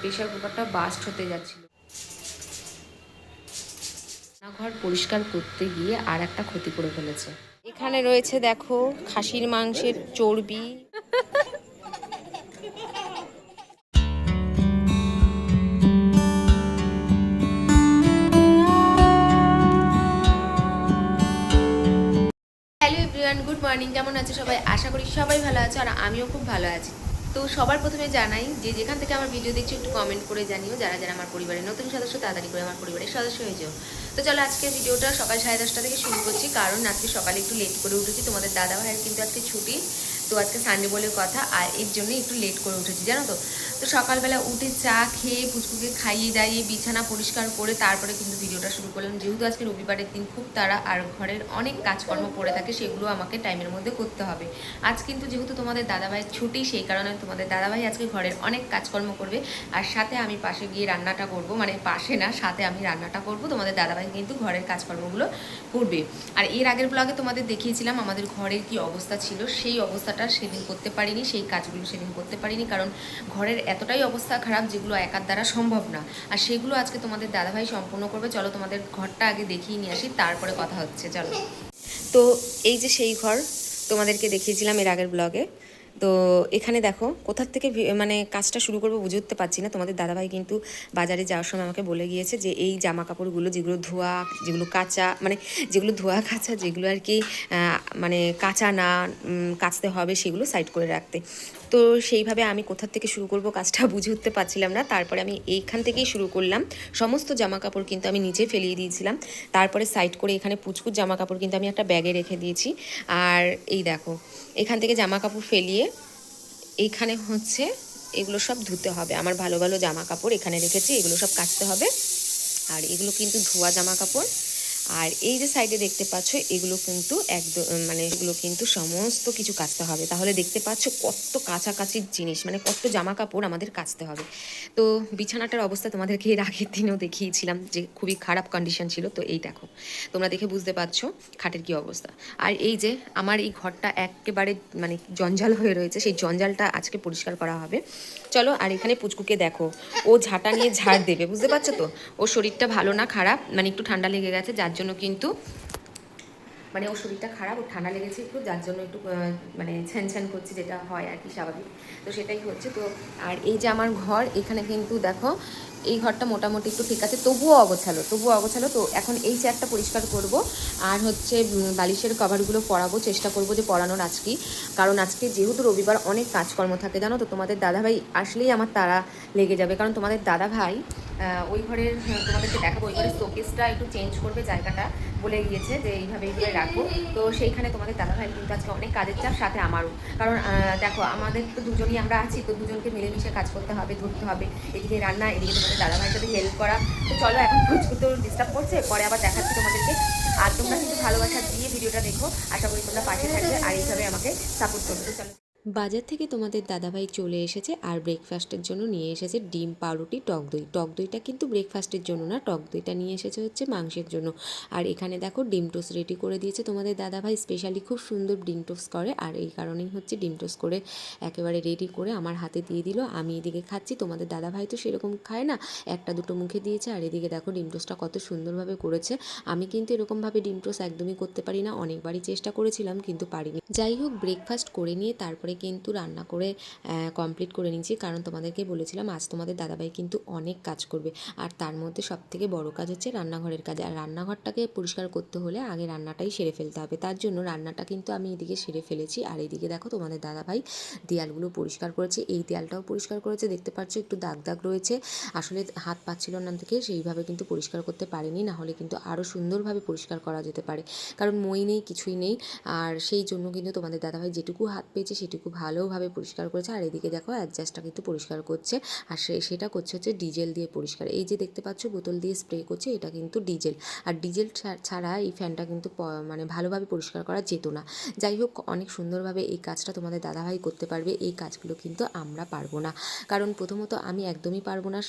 Pressure কুকারটা bast হতে যাচ্ছিল। ঘর পরিষ্কার করতে গিয়ে আর একটা ক্ষতি করে ফেলেছে। এখানে রয়েছে দেখো খাসির মাংসের চর্বি। গুড মর্নিং কেমন আছে সবাই? আশা করি সবাই ভালো আছে আর আমিও খুব ভালো আছি। তো সবার প্রথমে জানাই যে যেখান থেকে আমার ভিডিও দেখছ, একটু কমেন্ট করে জানিও, যারা যারা আমার পরিবারের নতুন সদস্য, তাড়াতাড়ি করে আমার পরিবারের সদস্য হয়ে যাও। তো চলো আজকের ভিডিওটা সকাল সাড়ে দশটা থেকে শুরু করছি, কারণ আজকে সকালে একটু লেট করে উঠেছি, তোমাদের দাদা ভাইয়ের কিন্তু আজকে ছুটি। তো আজকে সানডে বলে কথা, আর এর জন্য একটু লেট করে উঠেছি, জানো তো? তো সকালবেলা উঠে চা খেয়ে পুচকুকে খাইয়ে দাইয়ে বিছানা পরিষ্কার করে তারপরে কিন্তু ভিডিওটা শুরু করলাম। যেহেতু আজকে রবিবারের দিন খুব তারা আর ঘরের অনেক কাজকর্ম পড়ে থাকে, সেগুলো আমাকে টাইমের মধ্যে করতে হবে। আজ কিন্তু যেহেতু তোমাদের দাদাভাইয়ের ছুটি, সেই কারণে তোমাদের দাদাভাই আজকে ঘরের অনেক কাজকর্ম করবে, আর সাথে আমি পাশে গিয়ে রান্নাটা করব মানে পাশে না, সাথে আমি রান্নাটা করব, তোমাদের দাদাভাই কিন্তু ঘরের কাজকর্মগুলো করবে। আর এর আগের ব্লগে তোমাদের দেখিয়েছিলাম আমাদের ঘরের কি অবস্থা ছিল, সেই অবস্থাটা সেদিন করতে পারিনি, সেই কাজগুলো সেদিন করতে পারিনি, কারণ ঘরের এতটাই অবস্থা খারাপ যেগুলো একার দ্বারা সম্ভব না। আর সেগুলো আজকে তোমাদের দাদাভাই সম্পূর্ণ করবে, চলো তোমাদের ঘরটা আগে দেখিয়ে নিয়ে আসি, তারপরে কথা হচ্ছে, চলো। তো এই যে সেই ঘর তোমাদেরকে দেখিয়েছিলাম এর আগের ব্লগে তো এখানে দেখো, কোথার থেকে মানে কাজটা শুরু করব বুঝে উঠতে পারছি না। তোমাদের দাদাভাই কিন্তু বাজারে যাওয়ার সময় আমাকে বলে গিয়েছে যে, এই জামা কাপড়গুলো যেগুলো ধোয়া, যেগুলো কাঁচা মানে যেগুলো ধোয়া কাঁচা, যেগুলো আর কি মানে কাঁচা না কাচতে হবে, সেগুলো সাইড করে রাখতে। তো সেইভাবে আমি কোথার থেকে শুরু করব কাজটা বুঝে উঠতে পারছিলাম না। তারপরে আমি এইখান থেকেই শুরু করলাম। সমস্ত জামা কাপড় কিন্তু আমি নিচে ফেলিয়ে দিয়েছিলাম। তারপরে সাইড করে এখানে পুচকুর জামা কাপড় কিন্তু আমি একটা ব্যাগে রেখে দিয়েছি। আর এই দেখো, এখান থেকে জামা কাপড় ফেলিয়ে এইখানে হচ্ছে এগুলো সব ধুতে হবে। আমার ভালো ভালো জামা কাপড় এখানে রেখেছি, এগুলো সব কাচতে হবে। আর এগুলো কিন্তু ধোয়া জামা কাপড়। আর এই যে সাইডে দেখতে পাচ্ছ, এগুলো কিন্তু একদম মানে এগুলো কিন্তু সমস্ত কিছু কাচতে হবে। তাহলে দেখতে পাচ্ছ কত কাছাকাছির জিনিস মানে কত জামা কাপড় আমাদের কাচতে হবে। তো বিছানাটার অবস্থা তোমাদেরকে এর আগের দিনেও দেখিয়েছিলাম যে খুবই খারাপ কন্ডিশন ছিল, তো এই দেখো। তোমরা দেখে বুঝতে পারছ খাটের কি অবস্থা। আর এই যে আমার এই ঘরটা একেবারে মানে জঞ্জাল হয়ে রয়েছে, সেই জঞ্জালটা আজকে পরিষ্কার করা হবে। চলো, আর এখানে পুচকুকে দেখো। ও ঝাঁটা নিয়ে ঝাড় দেবে, বুঝতে পারছ তো? ওর শরীরটা ভালো না, খারাপ মানে একটু ঠান্ডা লেগে গেছে, যার জন্য কিন্তু মানে ওর শরীরটা খারাপ ও ঠান্ডা লেগেছে একটু, যার জন্য একটু মানে ছ্যান করছে, যেটা হয় আর কি স্বাভাবিক। তো সেটাই হচ্ছে। তো আর এই যে আমার ঘর, এখানে কিন্তু দেখো, এই ঘরটা মোটামুটি একটু ঠিক আছে, তবুও অগোছালো তবুও অগোছালো। তো এখন এই চেয়ারটা পরিষ্কার করব, আর হচ্ছে বালিশের কভারগুলো পরাবো, চেষ্টা করব যে পরানোর আজকেই কারণ আজকে যেহেতু রবিবার অনেক কাজকর্ম থাকে, জানো তো? তোমাদের দাদাভাই আসলেই আমার তারা লেগে যাবে। কারণ তোমাদের দাদাভাই ওই ঘরের তোমাদেরকে দেখাবো, ওই ঘরের শোকেসটা একটু চেঞ্জ করবে জায়গাটা বলে গিয়েছে যে এইভাবে এইভাবে রাখো তো সেইখানে তোমাদের দাদাভাই কিন্তু আজকে অনেক কাজের চাপ, সাথে আমারও। কারণ দেখো, আমাদের তো দুজনই আমরা আছি, তো দুজনকে মিলেমিশে কাজ করতে হবে, ধরতে হবে। এদিকে রান্না, এদিকে তোমাদের দাদাভাইয়ের সাথে হেল্প করা। তো চলো এখন তো ডিস্টার্ব করছে, পরে আবার দেখাচ্ছি তোমাদেরকে। আর তোমরা কিন্তু ভালোবাসা দিয়ে ভিডিওটা দেখো। আশা করি তোমরা পাশে থাকবে আর এইভাবে আমাকে সাপোর্ট করবে। তো চলো। বাজার থেকে তোমাদের দাদাভাই চলে এসেছে আর ব্রেকফাস্টের জন্য নিয়ে এসেছে ডিম, পাউরুটি, টক দই। টক দইটা কিন্তু ব্রেকফাস্টের জন্য না, টক দইটা নিয়ে এসেছে হচ্ছে মাংসের জন্য। আর এখানে দেখো ডিম টোস্ট রেডি করে দিয়েছে তোমাদের দাদাভাই স্পেশালি খুব সুন্দর ডিম টোস্ট করে। আর এই কারণেই হচ্ছে ডিম টোস্ট করে একেবারে রেডি করে আমার হাতে দিয়ে দিল। আমি এদিকে খাচ্ছি, তোমাদের দাদাভাই তো সেরকম খায় না। একটা দুটো মুখে দিয়েছে আর এদিকে দেখো ডিম টোস্টটা কত সুন্দরভাবে করেছে। আমি কিন্তু এরকমভাবে ডিম টোস্ট একদমই করতে পারি না। অনেকবারই চেষ্টা করেছিলাম কিন্তু পারিনি। যাই হোক ব্রেকফাস্ট করে নিয়ে তারপরে কিন্তু রান্না করে কমপ্লিট করে নিয়েছি। কারণ তোমাদেরকে বলেছিলাম, আজ তোমাদের দাদাভাই কিন্তু অনেক কাজ করবে। আর তার মধ্যে সব থেকে বড় কাজ হচ্ছে রান্নাঘরের কাজ। আর রান্নাঘরটাকে পরিষ্কার করতে হলে আগে রান্নাটাই সেরে ফেলতে হবে। তার জন্য রান্নাটা কিন্তু আমি এদিকে সেরে ফেলেছি। আর এইদিকে দেখো তোমাদের দাদাভাই দেয়ালগুলো পরিষ্কার করেছে। এই দেয়ালটাও পরিষ্কার করেছে। দেখতে পাচ্ছ একটু দাগ দাগ রয়েছে। আসলে হাত পাচ্ছিল না থেকে সেইভাবে কিন্তু পরিষ্কার করতে পারেনি। না হলে কিন্তু আরও সুন্দরভাবে পরিষ্কার করা যেতে পারে। কারণ মই নেই, কিছুই নেই। আর সেই জন্য কিন্তু তোমাদের দাদাভাই যেটুকু হাত পেয়েছে সেটুকু ভালোভাবে পরিষ্কার করেছে। আর এদিকে দেখো অ্যাডজাস্টটা কিন্তু পরিষ্কার করছে। আর সে, সেটা করছে হচ্ছে ডিজেল দিয়ে পরিষ্কার। এই যে দেখতে পাচ্ছ বোতল দিয়ে স্প্রে করছে, এটা কিন্তু ডিজেল। আর ডিজেল ছাড়া এই ফ্যানটা কিন্তু মানে ভালোভাবে পরিষ্কার করা যেত না। যাই হোক, অনেক সুন্দরভাবে এই কাজটা তোমাদের দাদাভাই করতে পারবে। এই কাজগুলো কিন্তু আমরা পারব না। কারণ প্রথমত আমি একদমই পারব না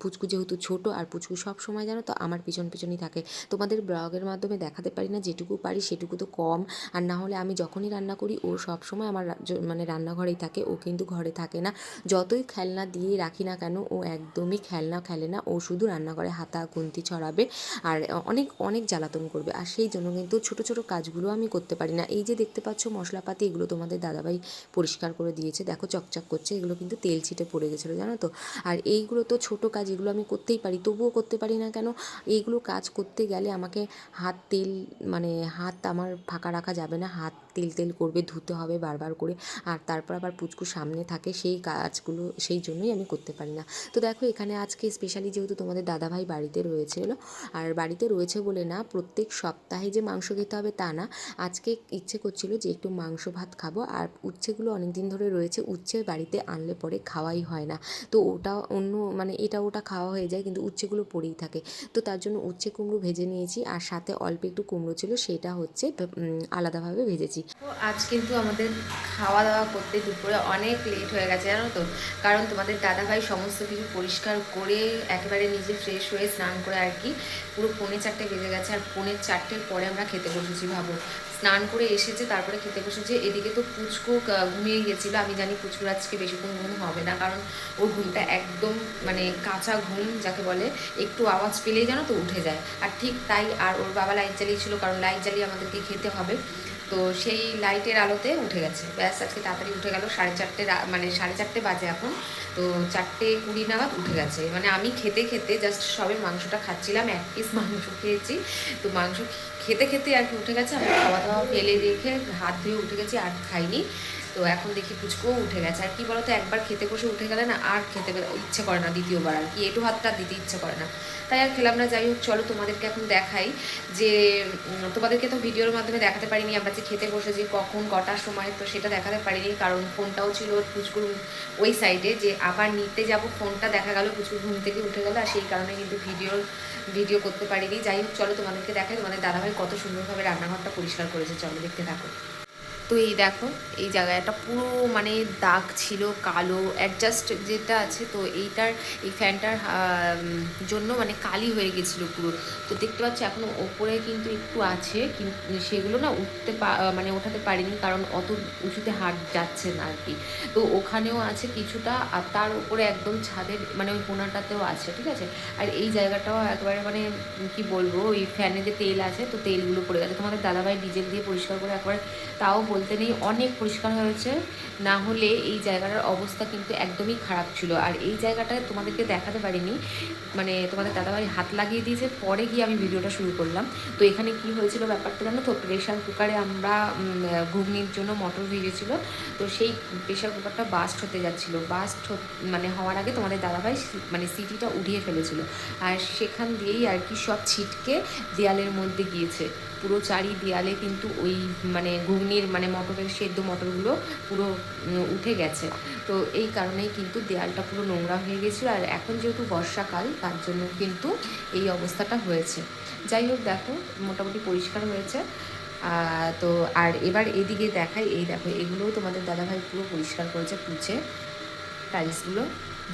পুচকু যেহেতু ছোট। আর পুচকু সব সময় জানো তো আমার পিছন পিছনই থাকে। তোমাদের ব্লগের মাধ্যমে দেখাতে পারি না, যেটুকু পারি সেটুকু তো কম। আর না হলে আমি যখনই রান্না করি, ও সব সময় আমার মানে রান্নাঘরেই থাকে, ও কিন্তু ঘরে থাকে না। যতই খেলনা দিয়ে রাখি না কেন, ও একদমই খেলনা খেলে না, ও শুধু রান্নাঘরে হাতা খুন্তি ছড়াবে আর অনেক অনেক জ্বালাতন করবে। আর সেই জন্য কিন্তু ছোট ছোট কাজগুলো আমি করতে পারি না। এই যে দেখতে পাচ্ছ মশলাপাতি, এগুলো তোমাদের দাদাভাই পরিষ্কার করে দিয়েছে। দেখো চকচক করছে, এগুলো কিন্তু তেল ছিটে পড়ে গেছিল, জানো তো? আর এইগুলো তো ছোট কাজ, এগুলো আমি করতেই পারি, তবুও করতে পারি না কেন? এইগুলো কাজ করতে গেলে আমাকে হাত তেল মানে হাত আমার ফাঁকা রাখা যাবে না, হাত তেল তেল করবে, ধুতে হবে বারবার করে। আর তারপর আবার পুচকু সামনে থাকে, সেই কাজগুলো, সেই জন্যই আমি করতে পারি না। তো দেখো, এখানে আজকে স্পেশালি যেহেতু তোমাদের দাদাভাই বাড়িতে রয়েছিল আর বাড়িতে রয়েছে বলে না, প্রত্যেক সপ্তাহে যে মাংস খেতে হবে তা না। আজকে ইচ্ছে করছিল যে একটু মাংস ভাত খাব। আর উচ্ছেগুলো অনেক দিন ধরে রয়েছে, উচ্ছে বাড়িতে আনলে পরে খাওয়াই হয় না। তো ওটা অন্য মানে এটা ওটা খাওয়া হয়ে যায়, কিন্তু উচ্ছেগুলো পড়েই থাকে। তো তার জন্য উচ্ছে কুমড়ো ভেজে নিয়েছি। আর সাথে অল্প একটু কুমড়ো ছিল, সেটা হচ্ছে আলাদাভাবে ভেজেছি। তো আজ কিন্তু আমাদের খাওয়া দাওয়া করতে দুপুরে অনেক লেট হয়ে গেছে, জানো তো? কারণ তোমাদের দাদাভাই সমস্ত কিছু পরিষ্কার করে একেবারে নিজে ফ্রেশ হয়ে স্নান করে আর কি পুরো পৌনে চারটে বেজে গেছে আর পৌনে চারটের পরে আমরা খেতে বসেছি, ভাবো। স্নান করে এসেছে, তারপরে খেতে বসেছে। এদিকে তো পুচকু ঘুমিয়ে গেছিল আমি জানি পুচকুর আজকে বেশিক্ষণ ঘুম হবে না, কারণ ওর ঘুমটা একদম মানে কাঁচা ঘুম, যাকে বলে, একটু আওয়াজ পেলেই জানো তো উঠে যায়। আর ঠিক তাই, আর ওর বাবা লাইট জ্বালিয়েছিল, কারণ লাইট জ্বালিয়ে আমাদেরকে খেতে হবে। তো সেই লাইটের আলোতে উঠে গেছে। ব্যাস, আজকে তাড়াতাড়ি উঠে গেল। সাড়ে চারটে মানে সাড়ে চারটে বাজে এখন। তো চারটে কুড়ি নাগাদ উঠে গেছে। মানে আমি খেতে খেতে জাস্ট সবে মাংসটা খাচ্ছিলাম, এক পিস মাংস খেয়েছি। তো মাংস খেতে খেতে আর কি উঠে গেছে। আমি খাওয়া দাওয়া ফেলে রেখে হাত ধুয়ে উঠে গেছি, আর খাইনি। তো এখন দেখি পুচকুও উঠে গেছে। আর কি বলতো, একবার খেতে বসে উঠে গেলে না আর খেতে ইচ্ছে করে না দ্বিতীয়বার আর কি। এটু হাতটা দিতে ইচ্ছে করে না। তাই আর খেলাম না। যাই হোক, চলো তোমাদেরকে এখন দেখাই যে তোমাদেরকে তো ভিডিওর মাধ্যমে দেখাতে পারিনি। আমরা যে খেতে বসেছি কখন কটার সময়, তো সেটা দেখাতে পারিনি। কারণ ফোনটাও ছিল পুচকুর ওই সাইডে যে আবার নিতে যাব। ফোনটা দেখা গেল পুচকুর ঘুম থেকে উঠে গেল। আর সেই কারণে কিন্তু ভিডিও ভিডিও করতে পারিনি। যাই হোক, চলো তোমাদেরকে দেখাই। তোমাদের দাদাভাই কত সুন্দরভাবে রান্নাঘরটা পরিষ্কার করেছে। চলো দেখতে থাকো। তো এই দেখো, এই জায়গাটা পুরো মানে দাগ ছিল, কালো অ্যাডজাস্ট যেটা আছে, তো এইটার, এই ফ্যানটার জন্য মানে কালি হয়ে গেছিল পুরো। তো দেখতে পাচ্ছ এখনও ওপরে কিন্তু একটু আছে, কিন্তু সেগুলো না উঠতে মানে ওঠাতে পারিনি, কারণ অত উঁচুতে হাট যাচ্ছে না আর কি। তো ওখানেও আছে কিছুটা, আর তার উপরে একদম ছাদের মানে ওই কোনাটাতেও আছে, ঠিক আছে? আর এই জায়গাটাও একবারে মানে কি বলব, ওই ফ্যানে যে তেল আছে, তো তেলগুলো পড়ে গেছে। তোমাদের দাদাভাই ডিজেল দিয়ে পরিষ্কার করে একবারে তাও বলতে নেই, অনেক পরিষ্কার হয়েছে। না হলে এই জায়গাটার অবস্থা কিন্তু একদমই খারাপ ছিল। আর এই জায়গাটায় তোমাদেরকে দেখাতে পারিনি মানে তোমাদের দাদাভাই হাত লাগিয়ে দিয়েছে, পরে গিয়ে আমি ভিডিওটা শুরু করলাম। তো এখানে কি হয়েছিল ব্যাপারটা জানো তো? প্রেশার কুকারে আমরা ঘুগনির জন্য মটর ভিজেছিল, তো সেই প্রেশার কুকারটা বাস্ট হতে যাচ্ছিল। বাস্ট মানে হওয়ার আগে তোমাদের দাদাভাই মানে সিটিটা উঠিয়ে ফেলেছিল। আর সেখান দিয়েই আর কি সব ছিটকে দেয়ালের মধ্যে গিয়েছে। পুরো চারি দেয়ালে কিন্তু ওই মানে ঘুগনির মানে মটরের সেদ্ধ মটরগুলো পুরো উঠে গেছে। তো এই কারণেই কিন্তু দেয়ালটা পুরো নোংরা হয়ে গেছিল। আর এখন যেহেতু বর্ষাকাল, তার জন্য কিন্তু এই অবস্থাটা হয়েছে। যাই হোক, দেখো, মোটামুটি পরিষ্কার হয়েছে। তো আর এবার এদিকে দেখাই, এই দেখো, এগুলোও তোমাদের দাদাভাই পুরো পরিষ্কার করেছে পুছে টাইলসগুলো।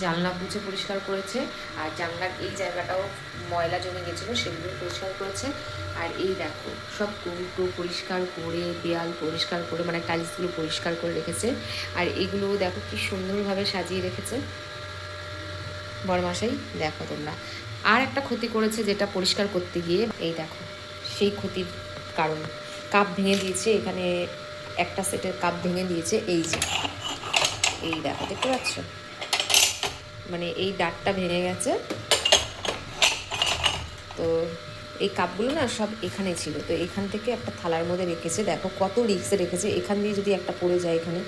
জানলা পুছে পরিষ্কার করেছে, আর জানলার এই জায়গাটাও ময়লা জমে গেছিল, সেগুলো পরিষ্কার করেছে। আর এই দেখো, সব কৌটো পরিষ্কার করে, দেয়াল পরিষ্কার করে মানে টাইলসগুলো পরিষ্কার করে রেখেছে। আর এগুলোও দেখো কি সুন্দরভাবে সাজিয়ে রেখেছে। বড়মাসাই দেখো তোমরা। আর একটা ক্ষতি করেছে যেটা পরিষ্কার করতে গিয়ে, এই দেখো, সেই ক্ষতির কারণ। কাপ ভেঙে দিয়েছে, এখানে একটা সেটের কাপ ভেঙে দিয়েছে, এই যে। এই দেখো, দেখতে পাচ্ছ? মানে এই ডাটটা ভেঙে গেছে। তো এই কাপগুলো না সব এখানে ছিল। তো এখান থেকে একটা থালার মধ্যে রেখেছে। দেখো কত রিক্সে রেখেছে। এখান দিয়ে যদি একটা পড়ে যায় এখানে,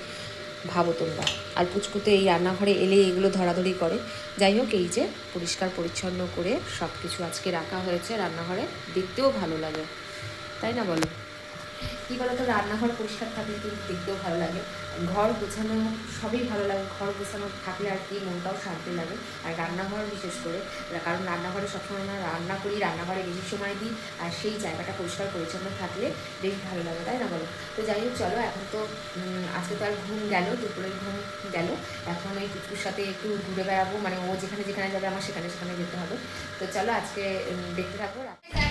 ভাবো তোমরা। আর পুচকুতে এই রান্নাঘরে এলে এগুলো ধরাধরি করে। যাই হোক, এই যে পরিষ্কার পরিচ্ছন্ন করে সব কিছু আজকে রাখা হয়েছে রান্নাঘরে। দেখতেও ভালো লাগে। তাই না বলো? কী বলতো, রান্নাঘর পরিষ্কার থাকলে কিন্তু দেখতেও ভালো লাগে। ঘর গোছানো সবই ভালো লাগে, ঘর গোছানো থাকলে আর কি মনটাও শান্তি লাগে। আর রান্নাঘর বিশেষ করে, কারণ রান্নাঘরে সবসময় আমরা রান্না করি, রান্নাঘরে বেশি সময় দিই, আর সেই জায়গাটা পরিষ্কার পরিচ্ছন্ন থাকলে বেশ ভালো লাগে, তাই না বলো? তো যাই হোক, চলো, এখন তো আজকে তো আর ঘুম গেল, দুপুরের ঘুম গেল। এখন ওই কুকুর সাথে একটু ঘুরে বেড়াবো মানে ও যেখানে যেখানে যাবে, আমার সেখানে সেখানে যেতে হবে। তো চলো, আজকে দেখতে থাকব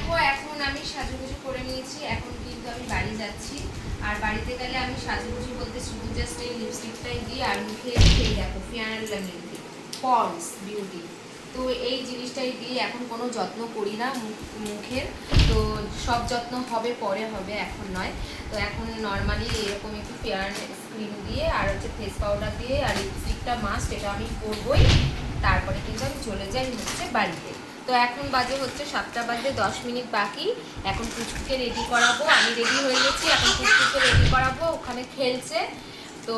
দেখো এখন আমি সাজুগুজু করে নিয়েছি, এখন কিন্তু আমি বাড়ি যাচ্ছি। আর বাড়িতে গেলে আমি সাজুগুজু বলতে শুধু জাস্ট এই লিপস্টিকটাই দিই, আর মুখে খেয়ে দেখো ফিয়ার মিল্কি পন্স বিউটি তো এই জিনিসটাই দিয়ে এখন কোনো যত্ন করি না মুখ- মুখের। তো সব যত্ন হবে, পরে হবে, এখন নয়। তো এখন নর্মালি এরকম একটু ফেয়ার ক্রিম দিয়ে, আর হচ্ছে ফেস পাউডার দিয়ে, আর লিপস্টিকটা মাস্ট এটা আমি করবই তারপরে কিন্তু আমি চলে যাই হচ্ছে বাড়িতে। তো এখন বাজে হচ্ছে সাতটা বাজে, দশ মিনিট বাকি। এখন পুচকুকে রেডি করাবো। আমি রেডি হয়ে গেছি, এখন পুচকুকে রেডি করাবো। ওখানে খেলছে। তো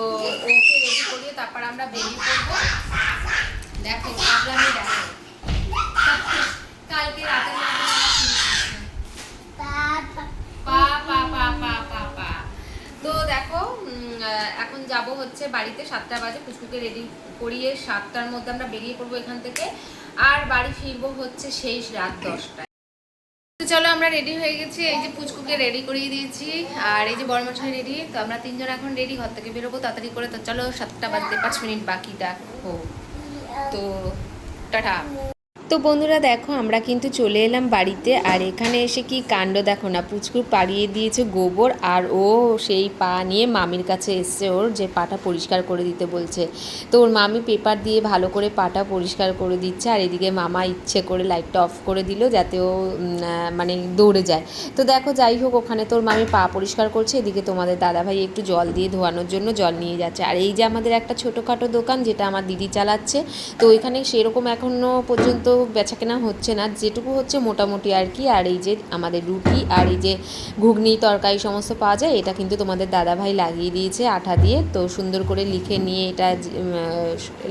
ওকে রেডি করিয়ে তারপর আমরা বেরিয়ে পড়ব। দেখো পাগলামি দেখো। কালকে তো দেখো এখন যাব হচ্ছে বাড়িতে। সাতটা বাজে পুচকুকে রেডি করিয়ে সাতটার মধ্যে আমরা বেরিয়ে পড়ব এখান থেকে। আর বাড়ি ফিরবো হচ্ছে শেষ রাত দশটায়। চলো, আমরা রেডি হয়ে গেছি। এই যে পুচকুকে রেডি করিয়ে দিয়েছি। আর এই যে বড়মশাই রেডি তো আমরা তিনজন এখন রেডি ঘর থেকে বেরোবো তাড়াতাড়ি করে। তো চলো, সাতটা বাজতে পাঁচ মিনিট বাকি দেখো তো টাটা। তো বন্ধুরা দেখো, আমরা কিন্তু চলে এলাম বাড়িতে আর এখানে এসে কি কাণ্ড দেখো না? পুচকুর পাড়িয়ে দিয়েছে গোবর আর ও সেই পা নিয়ে মামির কাছে এসছে ওর যে পাটা পরিষ্কার করে দিতে বলছে। তো ওর মামি পেপার দিয়ে ভালো করে পাটা পরিষ্কার করে দিচ্ছে আর এদিকে মামা ইচ্ছে করে লাইটটা অফ করে দিল যাতে ও মানে দৌড়ে যায়। তো দেখো, যাই হোক, ওখানে তোর মামি পা পরিষ্কার করছে, এদিকে তোমাদের দাদাভাই একটু জল দিয়ে ধোয়ানোর জন্য জল নিয়ে যাচ্ছে। আর এই যে আমাদের একটা ছোটোখাটো দোকান যেটা আমার দিদি চালাচ্ছে, তো ওইখানে সেরকম এখনও পর্যন্ত বেচাকেনা হচ্ছে না, যেটুকু হচ্ছে মোটামুটি আর কি। আর এই যে আমাদের রুটি আর এই যে ঘুগনি, তরকারি সমস্ত পাওয়া যায়, এটা কিন্তু তোমাদের দাদাভাই লাগিয়ে দিয়েছে আঠা দিয়ে। তো সুন্দর করে লিখে নিয়ে এটা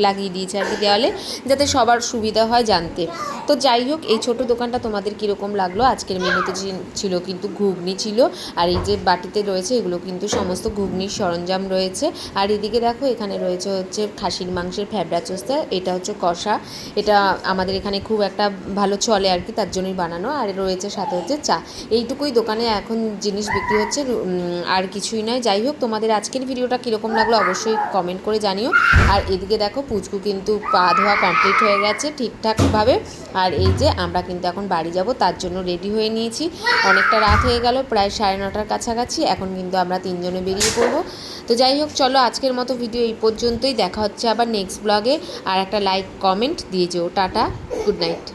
লাগিয়ে দিয়েছে আর কি দেওয়ালে, যাতে সবার সুবিধা হয় জানতে। তো যাই হোক, এই ছোট দোকানটা তোমাদের কীরকম লাগল? আজকের মেনুতে ছিল কিন্তু ঘুগনি ছিল। আর এই যে বাটিতে রয়েছে, এগুলো কিন্তু সমস্ত ঘুগনির সরঞ্জাম রয়েছে। আর এদিকে দেখো, এখানে রয়েছে হচ্ছে খাসির মাংসের ফ্যাবড়া চোস্তা, এটা হচ্ছে কষা। এটা আমাদের এখানে খুব একটা ভালো চলে আর কি, তার জন্যই বানানো। আর রয়েছে সাথে হচ্ছে চা। এইটুকুই দোকানে এখন জিনিস বিক্রি হচ্ছে আর কিছুই নয়। যাই হোক, তোমাদের আজকের ভিডিওটা কীরকম লাগল অবশ্যই কমেন্ট করে জানিও। আর এদিকে দেখো, পুচকু কিন্তু পা ধোয়া কমপ্লিট হয়ে গেছে ঠিকঠাকভাবে। আর এই যে আমরা কিন্তু এখন বাড়ি যাব, তার জন্য রেডি হয়ে নিয়েছি। অনেকটা রাত হয়ে গেল, প্রায় সাড়ে নটার কাছাকাছি। এখন কিন্তু আমরা তিনজনে বেরিয়ে পড়ব। তো যাই হোক, চলো আজকের মতো ভিডিও এই পর্যন্তই। দেখা হচ্ছে আবার নেক্সট ব্লগে আর একটা লাইক কমেন্ট দিয়ে যেও। Tata good night